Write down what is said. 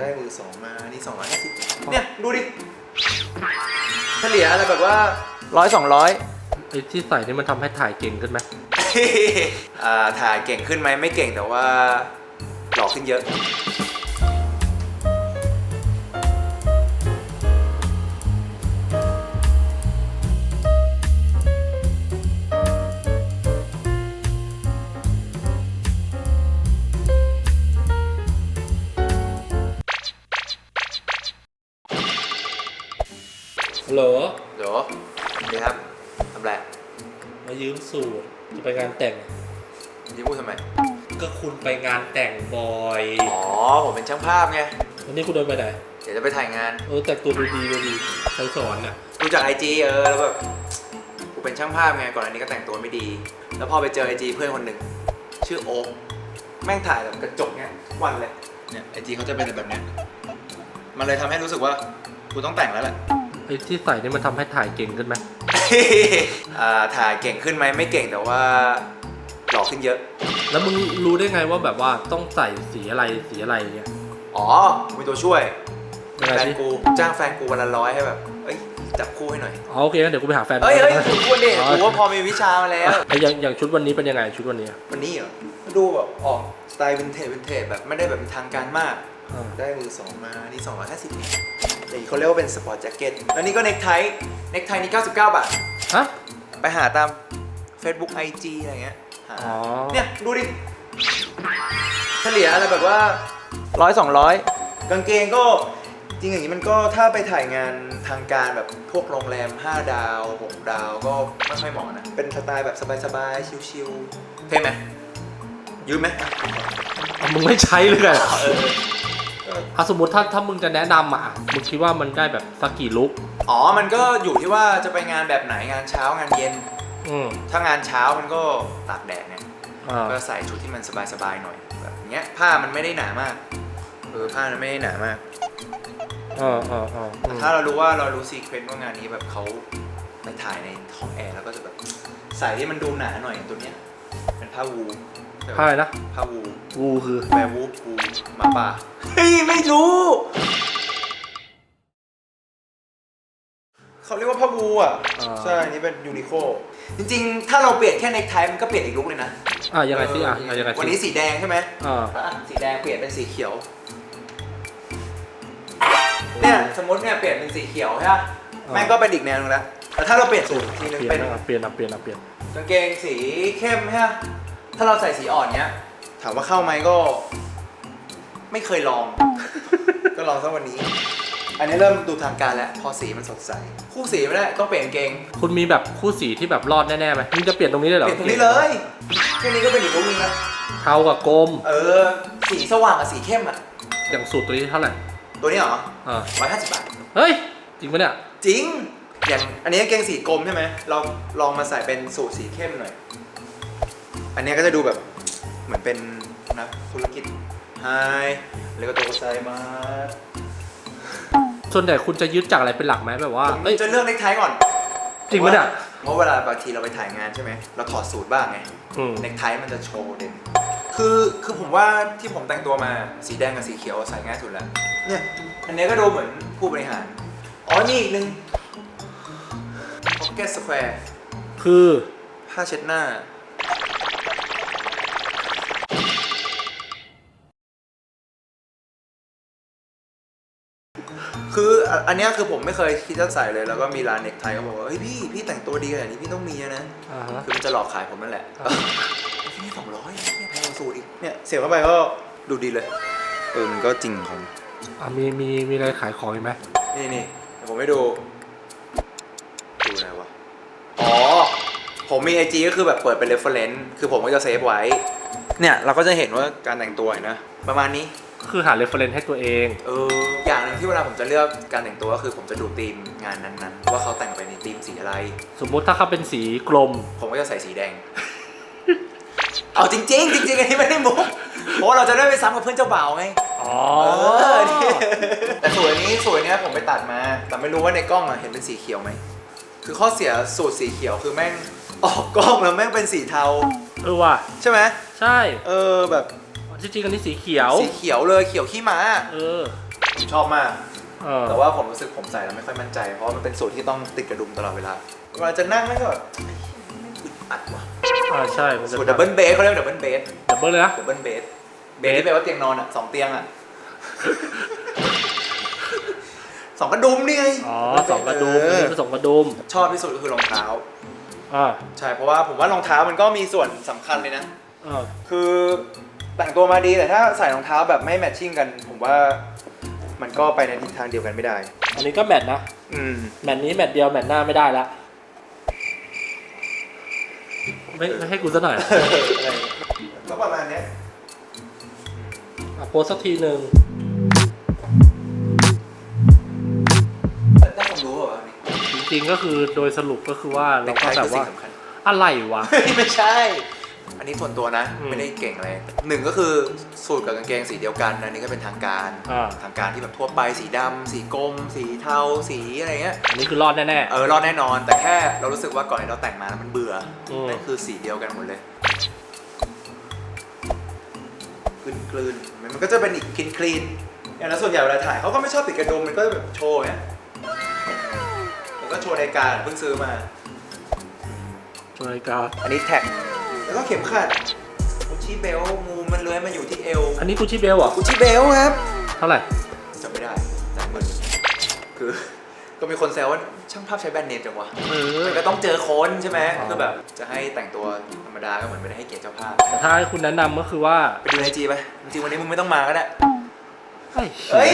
ได้มือสองมานี่สองร้อยห้าสิบเนี่ย ดูดิ เฉลี่ยอะไรแบบว่าร้อยสองร้อยไอ้ที่ใส่นี่มันทำให้ถ่ายเก่งขึ้นไหมอ่าถ่ายเก่งขึ้นไหมไม่เก่งแต่ว่าหล่อขึ้นเยอะ ฮัลโหลเดี๋ยวดีครับทำไรมายืมสูตรจะไปงานแต่งยิ้มพูดทำไม ก็คุณไปงานแต่งบ่อย อ๋อ ผมเป็นช่างภาพไง วันนี้คุณเดินไปไหน เดี๋ยวจะไปถ่ายงาน เออแต่งตัวดูดีดูดีใครสอนอะดูจากไอจีเออแล้วแบบกูเป็นช่างภาพไงก่อนอันนี้ก็แต่งตัวไม่ดี แล้วพอไปเจอไอจีเพื่อนคนหนึ่งชื่อโอ๊คแม่งถ่ายแบบกระจกเนี้ยทุกวันเลย เนี่ยไอจีเขาจะเป็นแบบเนี้ยมันเลยทำให้รู้สึกว่ากูต้องแต่งแล้วแหละไอ้ที่ใส่นี่มันทำให้ถ่ายเก่งขึ้นไหมอ่าถ่ายเก่งขึ้นไหมไม่เก่งแต่ว่าหล่อขึ้นเยอะ แล้วมึงรู้ได้ไงว่าแบบว่าต้องใส่สีอะไรสีอะไรเงี้ยอ๋อมีตัวช่วย ยังไงแฟนสิกูจ้างแฟนกูวันละร้อยให้แบบ เอ้ยจับคู่ให้หน่อย อ๋อโอเคงั้นเดี๋ยวกูไปหาแฟนเอ้ยเฮ้ยกูพูดดิอ๋อกูว่าพอมีวิชามาแล้ว ไอ้อย่างอย่างชุดวันนี้เป็นยังไงชุดวันนี้อะวันนี้เหรอดูแบบออกสไตล์วินเทจวินเทจแบบไม่ได้แบบเป็นทางการมากอ่า ได้มือสองมานี่250แต่อีกเขาเรียกว่าเป็นสปอร์ตแจ็คเก็ตแล้วนี่ก็เนคไทเนคไทนี่99 บาท ฮะ ไปหาตาม Facebook IG อะไรเงี้ยหาอ๋อ เนี่ย ดูดิเฉลี่ยอะไรแบบว่า ร้อยสองร้อยกางเกงก็จริงอย่างนี้มันก็ถ้าไปถ่ายงานทางการแบบพวกโรงแรม 5 ดาว 6 ดาวก็ไม่ค่อยเหมาะนะ เป็นสไตล์แบบสบายๆ ชิลๆเท่ไหมยืมไหมอะมึงไม่ใช้เลยไงเออ อะสมมติถ้าถ้ามึงจะแนะนำอะมึงคิดว่ามันได้แบบสักกี่ลุกอ๋อ มันก็อยู่ที่ว่าจะไปงานแบบไหนงานเช้างานเย็น อืมถ้างานเช้ามันก็ตากแดดไงอ่าก็ใส่ชุดที่มันสบายๆหน่อยแบบเนี้ยผ้ามันไม่ได้หนามากเออผ้ามันไม่ได้หนามาก อ่าอ่าอ่าอืมถ้าเรารู้ว่าเรารู้ซีเควนต์ว่างานนี้แบบเขาไปถ่ายในห้องแอร์แล้วก็จะแบบใส่ที่มันดูหนาหน่อยตัวเนี้ยเป็นผ้าวู ผ้าอะไรนะผ้าวูวูคือแวร์วูฟวูหมาป่าเฮ้ยไม่รู้ เขาเรียกว่าผ้าวูอะ อ่า ใช่อันนี่เป็นยูนิโคจริงๆ ถ้าเราเปลี่ยนแค่เนคไทมันก็เปลี่ยนอีกลุกเลยนะอะยังไงสิอะอะยังไงวันสินี้สีแดงใช่ไหมอ่า อะสีแดงเปลี่ยนเป็นสีเขียว เนี่ยสมมติเนี่ยเปลี่ยนเป็นสีเขียวใช่ไหมแม่งก็เป็นอีกแนวนึงแล้วแต่ถ้าเราเปลี่ยนสูตรอีกทีนึงเปลี่ยเป็นนอะเปลี่ยนอะเปลี่ยนอะเปลี่ยนกางเกงสีเข้มใช่ไหม ถ้าเราใส่สีอ่อนเนี้ย ถามว่าเข้าไหมก็ ไม่เคยลอง ก็ลองสักวันนี้ อันนี้เริ่มดูทางการแล้ว พอสีมันสดใส คู่สีไม่ได้ต้องเปลี่ยนกางเกงคุณมีแบบคู่สีที่แบบรอดแน่ๆไหมมึงจะเปลี่ยนตรงนี้เลยเหรอเปลี่ยนตรงนี้เลยแค่นี้ก็เป็นอีกลุคนึงแล้วเทากับกลมเออ สีสว่างกับสีเข้มอะ อย่างสูตรตัวนี้เท่าไหร่ตัวนี้เหรออ่าร้อยห้าสิบบาท เฮ้ย จริงปะเนี่ย จริง อย่างอันนี้กางเกงสีกรมใช่ไหมเราลองมาใส่เป็นสูทสีเข้มหน่อย อันนี้ก็จะดูแบบเหมือนเป็นนักธุรกิจไฮแล้วก็โตไซมาส่วนใหญ่คุณจะยึดจากอะไรเป็นหลักไหมแบบว่าผมเอ้ย จะเลือกเนคไทก่อนจริงปะเนี่ย เพราะเวลาบางทีเราไปถ่ายงานใช่ไหมเราถอดสูทบ้างไง อืม เนคไทมันจะโชว์เด่น คือ คือผมว่าที่ผมแต่งตัวมาสีแดงกับสีเขียวใส่ง่ายสุดแล้ว เนี่ย อันนี้ก็ดูเหมือนผู้บริหาร อ๋อ นี่อีกหนึ่ง Pocket Square คือผ้าเช็ดหน้า ออะอันเนี้ยคือผมไม่เคยคิดจะใส่เลยแล้วก็มีร้านเน็กไทเขาบอกว่าเฮ้ยพี่พี่แต่งตัวดีขนาดนี้พี่ต้องมีนะ อ่าฮะ คือมันจะหลอกขายผมนั่นแหละอ่าพี่สองร้อยเนี่ยแพงกว่าสูตรอีกเนี่ยเสียบเข้าไปก็ดูดีเลย เออ มันก็จริงของอะมีมีมีอะไรขายของอีกไหมนี่นี่เดี๋ยวผมให้ดู ดูอะไรวะ อ๋อ ผมมี IG ก็คือแบบเปิดเป็น reference คือผมก็จะเซฟไว้ เนี่ย เราก็จะเห็นว่าการแต่งตัวเห็นนะ ประมาณนี้ คือหาเรฟเฟรนซ์ให้ตัวเอง เออ อย่างหนึ่งที่เวลาผมจะเลือกการแต่งตัวก็คือผมจะดูธีมงานนั้นๆ ว่าเขาแต่งไปในธีมสีอะไรสสมมุติถ้าเขาเป็นสีกลม ผมก็จะใส่สีแดง เอาจริงๆจริงๆอันนี้ไม่ได้มุกเพราะว่าเราจะได้ไปซ้ำกับเพื่อนเจ้าบ่าวไง อ๋อเออนี่แต่สวยนี้สวยเนี้ยผมไปตัดมา แต่ไม่รู้ว่าในกล้องอะเห็นเป็นสีเขียวไหม คือข้อเสียสูตรสีเขียวคือแม่งออกกล้องแล้วแม่งเป็นสีเทา เออว่ะ ใช่ไหมใช่ เออแบบจริงๆอันนี้สีเขียว สีเขียวเลยเขียวขี้ม้า เออ ผมชอบมาก เออ แต่ว่าผมรู้สึกผมใส่แล้วไม่ค่อยมั่นใจ เพราะว่ามันเป็นสูตรที่ต้องติดกระดุมตลอดเวลาเวลาจะนั่งแล้วก็แบบไม่อึดอัดว่ะอ่าใช่มันจะสูตรดับเบิลเบสเขาเรียกดับเบิลเบสดับเบิลเลยนะ ดับเบิลเบสเบสที่แปลว่าเตียงนอนอะสองเตียงอะสองกระดุมนี่ไงอ๋อสองกระดุมเออันอนี้คือสองกระดุมชอบที่สุดก็คือรองเท้า อ่าใช่เพราะว่าผมว่ารองเท้ามันก็มีส่วนสำคัญเลยนะอ่าคือแต่งตัวมาดีแต่ถ้าใส่รองเท้าแบบไม่แมทชิ่งกัน ผมว่า มันก็ไปในทิศทางเดียวกันไม่ได้ อันนี้ก็แมทนะ อืม แมตช์นี้แมตช์เดียวแมตช์หน้าไม่ได้ละ ไม่ไม่ให้กูซะหน่อย ก็ประมาณเนี้ยอะโพสสักทีหนึ่งได้ความรู้เหรอวะนี่จริงๆก็คือโดยสรุปก็คือว่าเราก็เน็กไทแบบคือสิ่ว่างสำคัญอะไรวะ ไม่ใช่ อันนี้ส่วนตัวนะ อืมไม่ได้เก่งอะไรหนึ่งก็คือสูตรกับกางเกงสีเดียวกันอันนี้ก็เป็นทางการอ่า ทางการที่แบบทั่วไปสีดำสีกรมสีเทาสีอะไรเงี้ยอันนี้คือรอดแน่ เออรอดแน่นอน แต่แค่เรารู้สึกว่าก่อนที่เราแต่งมาแล้วมันเบื่ออม นั่นคือสีเดียวกันหมดเลยกลืนกลืนๆมันก็จะเป็นอีกคลีนคลีนๆอย่างนั้นส่วนใหญ่เวลาถ่ายเขาก็ไม่ชอบติดกระดุมมันก็จะแบบโชว์เนี่ยมันก็โชว์ในการเพิ่งซื้อมาๆตัวนาฬิกาอันนี้แท็ก แล้วก็เข็มขัดกุชชี่เบลมูมันเลื้อยมาอยู่ที่เอวอันนี้กูชิเบลเหรอกุชชี่เบลครับเท่าไหร่จำไม่ได้จำมันคือ ก็มีคนแซวว่าช่างภาพใช้แบรนด์เนมจังวะ เออ มันก็ต้องเจอคนใช่ไหมอ๋อ คือแบบจะให้แต่งตัวธรรมดาก็เหมือนไม่ได้ให้เกียรติเจ้าภาพแต่ถ้าให้คุณแนะนำก็คือว่าไปดูในจีไปจริงๆวันนี้มึงไม่ต้องมาก็ได้ เฮ้ยเฮ้ย